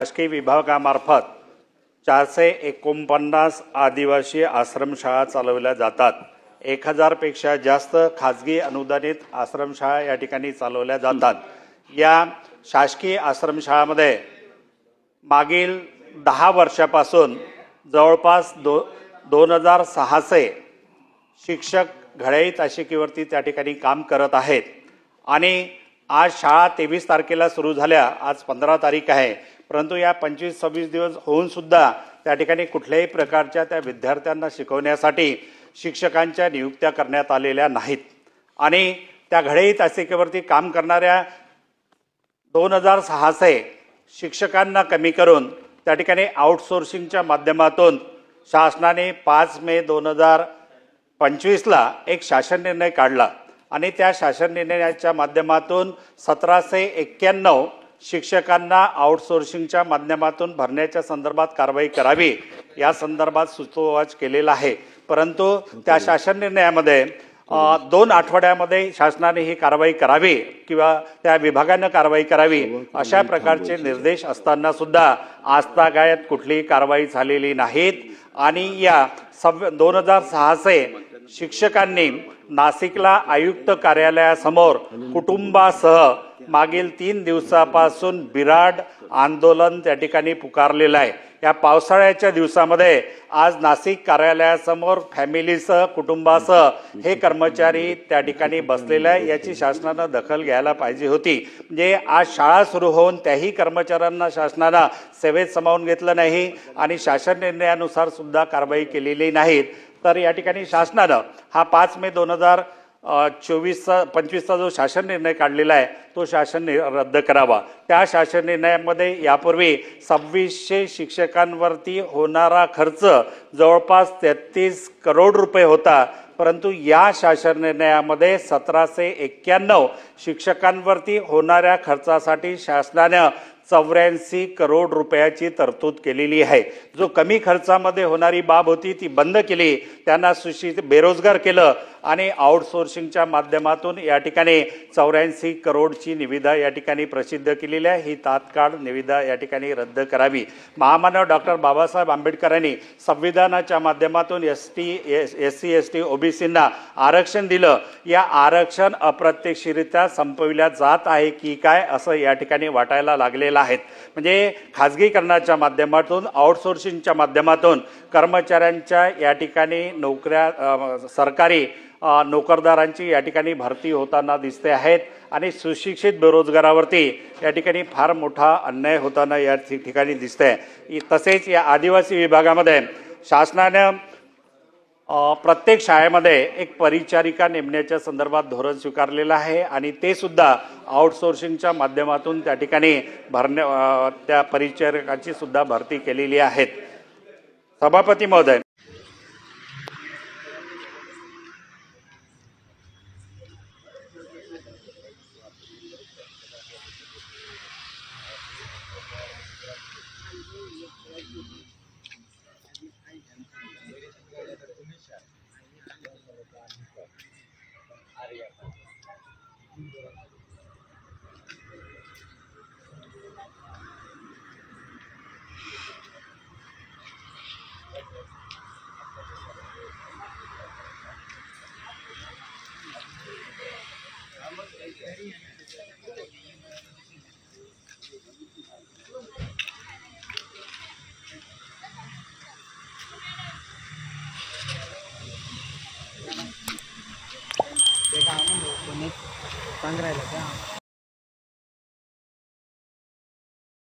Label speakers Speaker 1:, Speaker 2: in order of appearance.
Speaker 1: शासकीय विभागामार्फत चारशे एकोणपन्नास आदिवासी आश्रमशाळा चालवल्या जातात. एक हजारपेक्षा जास्त खाजगी अनुदानित आश्रमशाळा या ठिकाणी चालवल्या जातात. या शासकीय आश्रमशाळामध्ये मागील दहा वर्षापासून जवळपास दो दोन हजार सहाशे शिक्षक घड्याई ताशिकेवरती त्या ठिकाणी काम करत आहेत. आणि आज शाळा तेवीस तारखेला सुरू झाल्या आज पंधरा तारीख आहे. परंतु या पंचवीस सव्वीस दिवस होऊन सुद्धा त्या ठिकाणी कुठल्याही प्रकारच्या त्या विद्यार्थ्यांना शिकवण्यासाठी शिक्षकांच्या नियुक्त्या करण्यात आलेल्या नाहीत. आणि त्या घडेही तासिकेवरती काम करणाऱ्या दोन हजार सहाशे शिक्षकांना कमी करून त्या ठिकाणी आउटसोर्सिंगच्या माध्यमातून शासनाने पाच मे दोन हजार पंचवीसला एक शासन निर्णय काढला. आणि त्या शासन निर्णयाच्या माध्यमातून सतराशे एक्क्याण्णव शिक्षकांना आउटसोर्सिंगच्या माध्यमातून भरण्याच्या संदर्भात कारवाई करावी या संदर्भात सुतोवाच केलेला आहे. परंतु त्या शासन निर्णयामध्ये दोन आठवड्यामध्ये शासनाने ही कारवाई करावी किंवा त्या विभागानं कारवाई करावी अशा प्रकारचे निर्देश असताना सुद्धा आजतागायत कुठलीही कारवाई झालेली नाहीत. आणि या सव्व दोन हजार सहाशे शिक्षकांनी नाशिकला आयुक्त कार्यालयासमोर कुटुंबासह मागील तीन दिवसापासून बिराड आंदोलन त्या ठिकाणी पुकारलेलं आहे. या पावसाळ्याच्या दिवसामध्ये आज नाशिक कार्यालयासमोर फॅमिलीसह कुटुंबासह हे कर्मचारी त्या ठिकाणी बसलेले आहे याची शासनानं दखल घ्यायला पाहिजे होती. म्हणजे आज शाळा सुरू होऊन त्याही कर्मचाऱ्यांना शासनानं सेवेत सामावून घेतलं नाही आणि शासन निर्णयानुसार सुद्धा कारवाई केलेली नाहीत. तर या ठिकाणी शासनानं हा पाच मे दोन हजार चोवीसचा पंचवीसचा जो शासन निर्णय काढलेला आहे तो शासन नि- रद्द करावा. त्या शासन निर्णयामध्ये यापूर्वी सव्वीसशे शिक्षकांवरती होणारा खर्च जवळपास तेहतीस करोड रुपये होता. परंतु या शासन निर्णयामध्ये सतराशे एक्क्याण्णव शिक्षकांवरती होणाऱ्या खर्चासाठी शासनानं चौऱ्याऐंशी करोड रुपयाची तरतूद केलेली आहे. जो कमी खर्चामध्ये होणारी बाब होती ती बंद केली. त्यांना सुशिक्षित बेरोजगार केलं आणि आउटसोर्सिंगच्या माध्यमातून या ठिकाणी चौऱ्याऐंशी करोडची निविदा या ठिकाणी प्रसिद्ध केलेली आहे. ही तात्काळ निविदा या ठिकाणी रद्द करावी. महामानव डॉक्टर बाबासाहेब आंबेडकरांनी संविधानाच्या माध्यमातून S T S S C S T ओबीसींना आरक्षण दिलं. या आरक्षण अप्रत्यक्षरित्या संपविल्या जात आहे की काय असं या ठिकाणी वाटायला लागलेलं आहेत म्हणजे खाजगीकरणाच्या माध्यमातून आउटसोर्सिंगच्या माध्यमातून कर्मचाऱ्यांच्या या ठिकाणी नोकऱ्या सरकारी नोकरदारांची या ठिकाणी भरती होताना दिसते आहेत आणि सुशिक्षित बेरोजगारावरती या ठिकाणी फार मोठा अन्याय होताना या ठिकाणी दिसत आहे तसेच या आदिवासी विभागामध्ये शासनानं प्रत्येक शाळेमध्ये एक परिचारिका नेमण्याच्या संदर्भात धोरण स्वीकारलेलं आहे आणि ते सुद्धा आउटसोर्सिंगच्या माध्यमातून त्या ठिकाणी भरण्या त्या परिचारिकाची सुद्धा भरती केलेली आहेत. सभापती महोदय.
Speaker 2: पांघरायला का?